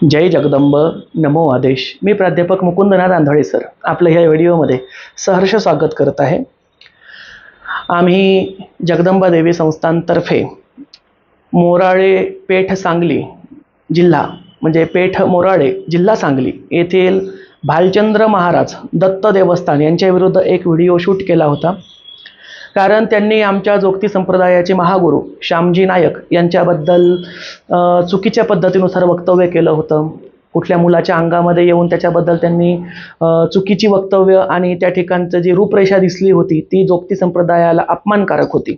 जय जगदंब नमो आदेश. मी प्राध्यापक मुकुंदनाथ आंधळे सर. आपलं ह्या व्हिडिओमध्ये सहर्ष स्वागत करत आहे. आम्ही जगदंबा देवी संस्थांतर्फे मोराळे पेठ सांगली जिल्हा म्हणजे पेठ मोराळे जिल्हा सांगली येथील भालचंद्र महाराज दत्त देवस्थान यांच्याविरुद्ध एक व्हिडिओ शूट केला होता. कारण त्यांनी आमच्या जोगती संप्रदायाचे महागुरू श्यामजी नायक यांच्याबद्दल चुकीच्या पद्धतीनुसार वक्तव्य केलं होतं. कुठल्या मुलाच्या अंगामध्ये येऊन त्याच्याबद्दल त्यांनी चुकीची वक्तव्य आणि त्या ठिकाणचं जी रूपरेषा दिसली होती ती जोगती संप्रदायाला अपमानकारक होती.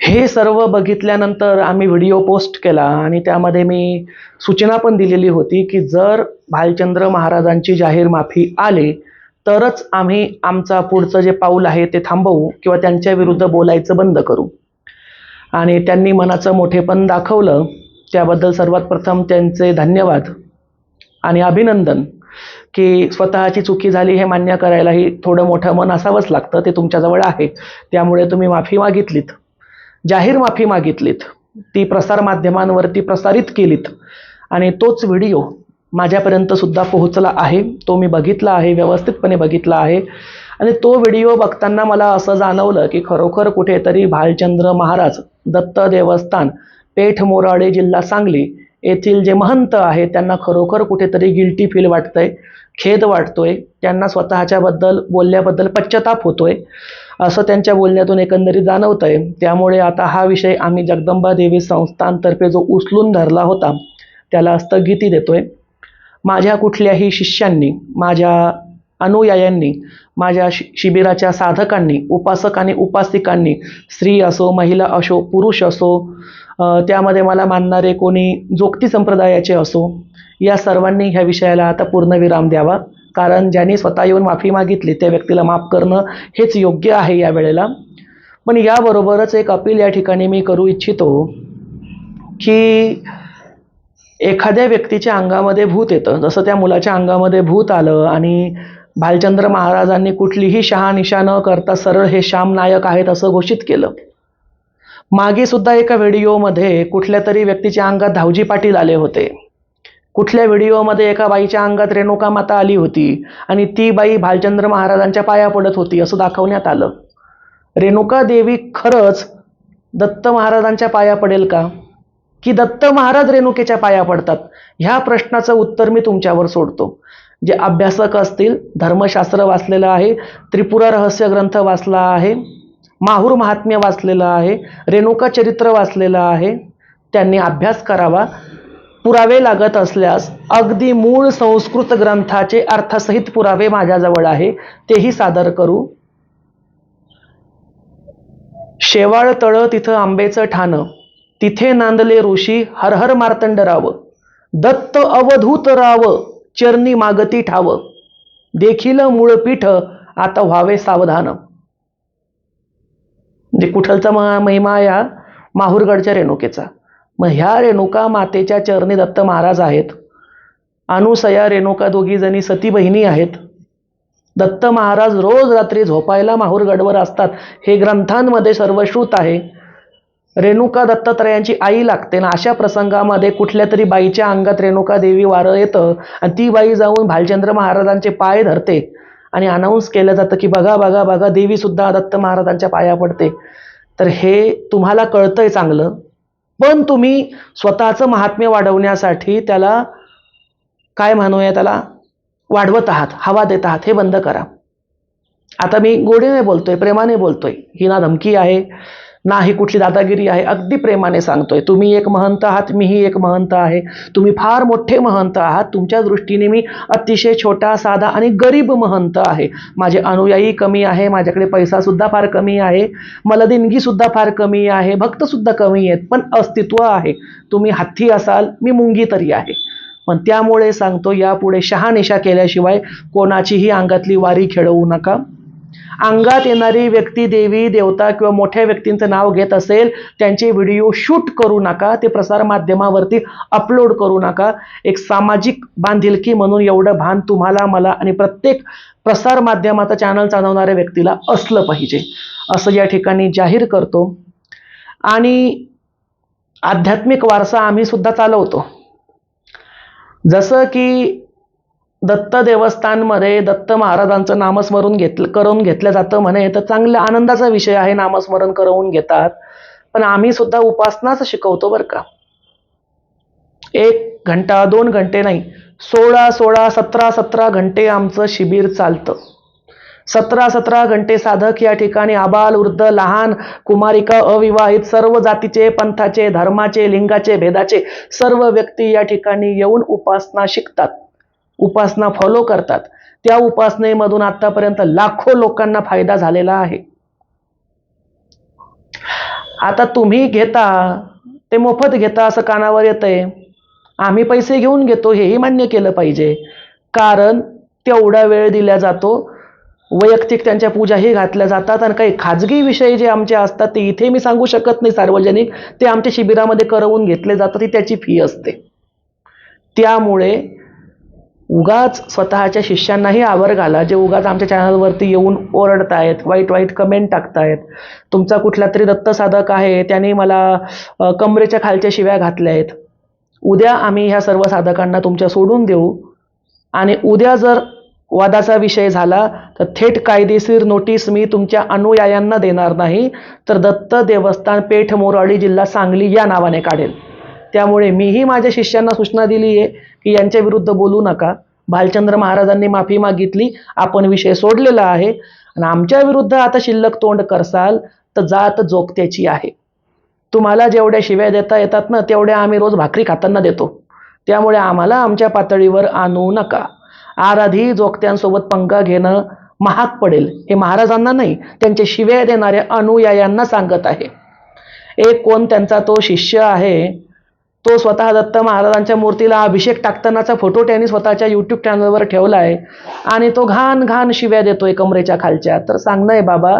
हे सर्व बघितल्यानंतर आम्ही व्हिडिओ पोस्ट केला आणि त्यामध्ये मी सूचना पण दिलेली होती की जर भालचंद्र महाराजांची जाहीर माफी आली तरच आम्ही आमचा पुढचं जे पाऊल आहे ते थांबवू किंवा त्यांच्या विरुद्ध बोलायचं बंद करू. आणि त्यांनी मनाचं मोठेपण दाखवलं. त्याबद्दल सर्वात प्रथम त्यांचे धन्यवाद आणि अभिनंदन की स्वतःची चुकी झाली हे मान्य करायलाही थोडं मोठं मन असावंच लागतं. ते तुमच्याजवळ आहे. त्यामुळे तुम्ही माफी मागितलीत. जाहीर माफी मागितलीत. ती प्रसारमाध्यमांवरती प्रसारित केलीत. आणि तोच व्हिडिओ माझ्यापर्यंत सुद्धा पोहोचला आहे. तो मी बघितला आहे व्यवस्थितपणे बघितला आहे. आणि तो व्हिडिओ बघताना मला असं जाणवलं की खरोखर कुठेतरी भालचंद्र महाराज दत्त देवस्थान पेठ मोराळे जिल्हा सांगली येथील जे महंत आहे त्यांना खरोखर कुठेतरी गिल्टी फील वाटतंय खेद वाटतोय. त्यांना स्वतःच्याबद्दल बोलल्याबद्दल पश्चाताप होतोय. असं त्यांच्या बोलण्यातून एकंदरीत जाणवतंय. त्यामुळे आता हा विषय आम्ही जगदंबा देवी संस्थानतर्फे जो उचलून धरला होता त्याला स्थगिती देतोय. माझ्या कुठल्याही शिष्यांनी माझ्या अनुयायांनी माझ्या शि शिबिराच्या साधकांनी उपासक आणि उपासिकांनी स्त्री असो महिला असो पुरुष असो त्यामध्ये मला मानणारे कोणी जोगती संप्रदायाचे असो या सर्वांनी ह्या विषयाला आता पूर्णविराम द्यावा. कारण ज्यांनी स्वतः येऊन माफी मागितली त्या व्यक्तीला माफ करणं हेच योग्य आहे या वेळेला. पण याबरोबरच एक अपील या ठिकाणी मी करू इच्छितो की एखाद्या व्यक्तीच्या अंगामध्ये भूत येतं. जसं त्या मुलाच्या अंगामध्ये भूत आलं आणि भालचंद्र महाराजांनी कुठलीही शहानिशा न करता सरळ हे श्याम नायक आहेत असं घोषित केलं. मागे सुद्धा एका व्हिडिओमध्ये कुठल्या तरी व्यक्तीच्या अंगात धावजी पाटील आले होते. कुठल्या व्हिडिओमध्ये एका बाईच्या अंगात रेणुका माता आली होती आणि ती बाई भालचंद्र महाराजांच्या पाया पडत होती असं दाखवण्यात आलं. रेणुका देवी खरंच दत्त महाराजांच्या पाया पडेल का? की दत्त महाराज रेणुकेच्या पाया पडतात. ह्या प्रश्नाचं उत्तर मी तुमच्यावर सोडतो. जे अभ्यासक असतील धर्मशास्त्र वाचलेलं आहे त्रिपुरा रहस्य ग्रंथ वाचला आहे माहूर महात्म्य वाचलेलं आहे रेणुका चरित्र वाचलेलं आहे त्यांनी अभ्यास करावा. पुरावे लागत असल्यास अगदी मूळ संस्कृत ग्रंथाचे अर्थसहित पुरावे माझ्याजवळ आहे तेही सादर करू. शेवाळ तळ तिथं आंबेचं ठाणं. तिथे नांदले ऋषी हर हर मार्तंडराव दत्त अवधूत राव चरणी मागती ठाव. देखील मूळ पीठ आता व्हावे सावधान. म्हणजे कुठलचा महा महिमा या माहूरगडच्या रेणुकेचा? मग ह्या रेणुका मातेच्या चरणी दत्त महाराज आहेत. अनुसया रेणुका दोघी जणी सती बहिणी आहेत. दत्त महाराज रोज रात्री झोपायला माहूरगडवर असतात. हे ग्रंथांमध्ये सर्वश्रुत आहे. रेणुका दत्तात्रयांची आई लागते. ना अशा प्रसंगामध्ये कुठल्या तरी बाईच्या अंगात रेणुका देवी वारं येतं आणि ती बाई जाऊन भालचंद्र महाराजांचे पाय धरते. आणि अनाऊन्स केलं जातं की बघा बघा बघा देवीसुद्धा दत्त महाराजांच्या पाया पडते. तर हे तुम्हाला कळतंय चांगलं. पण तुम्ही स्वतःचं महात्म्य वाढवण्यासाठी त्याला काय म्हणूया त्याला? वाढवत आहात हवा देत आहात हे बंद करा. आता मी गोडीने बोलतोय प्रेमाने बोलतोय. ही ना धमकी आहे. ना ही कुठली दादागिरी आहे अगदी प्रेमाने सांगतोय तुम्ही एक महंत आहात मीही एक महंत आहे तुम्ही फार मोठे महंत आहात तुमच्या दृष्टीने मी अतिशय छोटा साधा आणि गरीब महंत आहे. माझे अनुयायी कमी आहे माझ्याकडे पैसासुद्धा फार कमी आहे मला देणगीसुद्धा फार कमी आहे भक्तसुद्धा कमी आहेत पण अस्तित्व आहे. तुम्ही हत्ती असाल मी मुंगी तरी आहे. पण त्यामुळे सांगतो यापुढे शहानिशा केल्याशिवाय कोणाचीही अंगातली वारी खेळवू नका. अंगात येणारी व्यक्ती देवी देवता किंवा मोठ्या व्यक्तींचं नाव घेत असेल त्यांचे व्हिडिओ शूट करू नका ते प्रसारमाध्यमावरती अपलोड करू नका. एक सामाजिक बांधिलकी म्हणून एवढं भान तुम्हाला मला आणि प्रत्येक प्रसारमाध्यमाचा चॅनल चालवणाऱ्या व्यक्तीला असलं पाहिजे. असं या ठिकाणी जाहीर करतो. आणि आध्यात्मिक वारसा आम्ही सुद्धा चालवतो. जसं की दत्त देवस्थानमध्ये दत्त महाराजांचं नामस्मरण घेतलं करून घेतलं जातं म्हणे. तर चांगल्या आनंदाचा विषय आहे नामस्मरण करून घेतात. पण आम्ही सुद्धा उपासनाच शिकवतो बरं का. एक घंटा दोन घंटे नाही सोळा सोळा सतरा सतरा घंटे आमचं शिबिर चालतं. सतरा सतरा घंटे साधक या ठिकाणी आबाल वृद्ध लहान कुमारिका अविवाहित सर्व जातीचे पंथाचे धर्माचे लिंगाचे भेदाचे सर्व व्यक्ती या ठिकाणी येऊन उपासना शिकतात. उपासना फॉलो करतात. त्या उपासनेमधून आतापर्यंत लाखो लोकांना फायदा झालेला आहे. आता तुम्ही घेता ते मोफत घेता असं कानावर येतंय. आम्ही पैसे घेऊन घेतो हेही मान्य केलं पाहिजे. कारण तेवढा वेळ दिला जातो. वैयक्तिक त्यांच्या पूजाही घातल्या जातात आणि काही खाजगी विषय जे आमचे असतात ते इथे मी सांगू शकत नाही सार्वजनिक. ते आमच्या शिबिरामध्ये करवून घेतले जातात ती त्याची फी असते. त्यामुळे उगाच स्वतःच्या शिष्यांनाही आवर घाला. जे उगाच आमच्या चॅनलवरती येऊन ओरडतायत वाईट वाईट कमेंट टाकतायत तुमचा कुठला तरी दत्त साधक आहे त्याने मला कमरेच्या खालच्या शिव्या घातल्या आहेत उद्या आम्ही ह्या सर्व साधकांना तुमच्या सोडून देऊ. आणि उद्या जर वादाचा विषय झाला तर थेट कायदेशीर नोटीस मी तुमच्या अनुयायांना देणार नाही तर दत्त देवस्थान पेठ मोराळी जिल्हा सांगली या नावाने काढेल. त्यामुळे मीही माझ्या शिष्यांना सूचना दिली आहे की यांच्या विरुद्ध बोलू नका. भालचंद्र महाराजांनी माफी मागितली. आपण विषय सोडलेला आहे. आणि आमच्या विरुद्ध आता शिल्लक तोंड करसाल तर जात जोगत्याची आहे. तुम्हाला जेवढ्या शिव्या देता येतात ना तेवढ्या आम्ही रोज भाकरी खाताना देतो. त्यामुळे आम्हाला आमच्या पातळीवर आणू नका. आराधी जोगत्यांसोबत पंगा घेणं महाग पडेल. हे महाराजांना नाही त्यांचे शिव्या देणाऱ्या अनुयायांना सांगत आहे. एक कोण त्यांचा तो शिष्य आहे तो स्वतः दत्त महाराजांच्या मूर्तीला अभिषेक टाकतानाचा फोटो त्यांनी स्वतःच्या यूट्यूब चॅनलवर ठेवला आहे आणि तो घाण घाण शिव्या देतोय कमरेच्या खालच्या. तर सांगणं आहे बाबा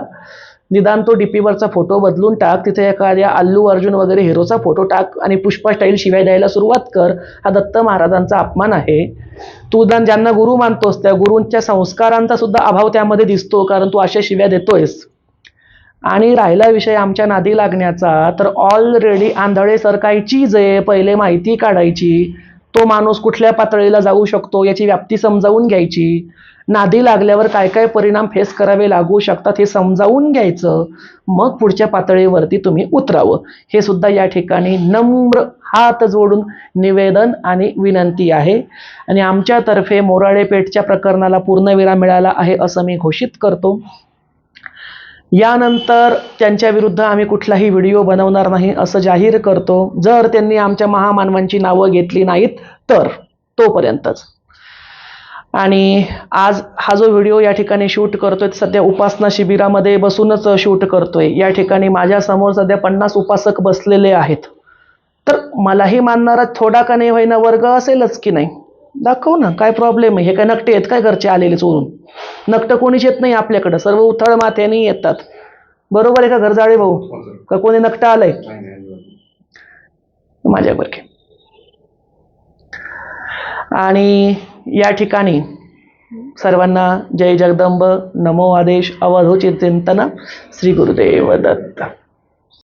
निदान तो डीपीवरचा फोटो बदलून टाक. तिथे एखाद्या अल्लू अर्जुन वगैरे हिरोचा फोटो टाक आणि पुष्पा स्टाईल शिवाय द्यायला सुरुवात कर. हा दत्त महाराजांचा अपमान आहे. तू दान ज्यांना गुरु मानतोस त्या गुरूंच्या संस्कारांचा सुद्धा अभाव त्यामध्ये दिसतो कारण तू अशा शिव्या देतोयस. आणि राहिला विषय आमच्या नादी लागण्याचा तर ऑलरेडी आंधळे सरकायची जे पहिले माहिती काढायची तो माणूस कुठल्या पातळीला जाऊ शकतो याची व्याप्ती समजावून घ्यायची. नादी लागल्यावर काय काय परिणाम फेस करावे लागू शकतात हे समजावून घ्यायचं. मग पुढच्या पातळीवरती तुम्ही उतरावं. हे सुद्धा या ठिकाणी नम्र हात जोडून निवेदन आणि विनंती आहे. आणि आमच्यातर्फे मोराळे पेठच्या प्रकरणाला पूर्णविराम मिळाला आहे असं मी घोषित करतो. यानंतर त्यांच्या विरुद्ध आम्ही कुठलाही व्हिडिओ बनवणार नाही असं जाहीर करतो. जर त्यांनी आमच्या महामानवांची नावं घेतली नाहीत तर तोपर्यंतच. आणि आज हा जो व्हिडिओ या ठिकाणी शूट करतोय सध्या उपासना शिबिरामध्ये बसूनच शूट करतोय. या ठिकाणी माझ्यासमोर सध्या पन्नास उपासक बसलेले आहेत. तर मलाही मानणारा थोडा का नाही होईना वर्ग असेलच की नाही? दाखव ना काय प्रॉब्लेम आहे? हे काय नकटे आहेत काय घरचे आलेले चोरून? नकटं कोणीच येत नाही आपल्याकडं. सर्व उथळ माथ्याने येतात. बरोबर आहे का घरजाळे भाऊ? का कोणी नकटं आलंय? माझ्याबरोबर आणि या ठिकाणी सर्वांना जय जगदंब. नमो आदेश. अवधो चिंतन. श्री गुरुदेव दत्त.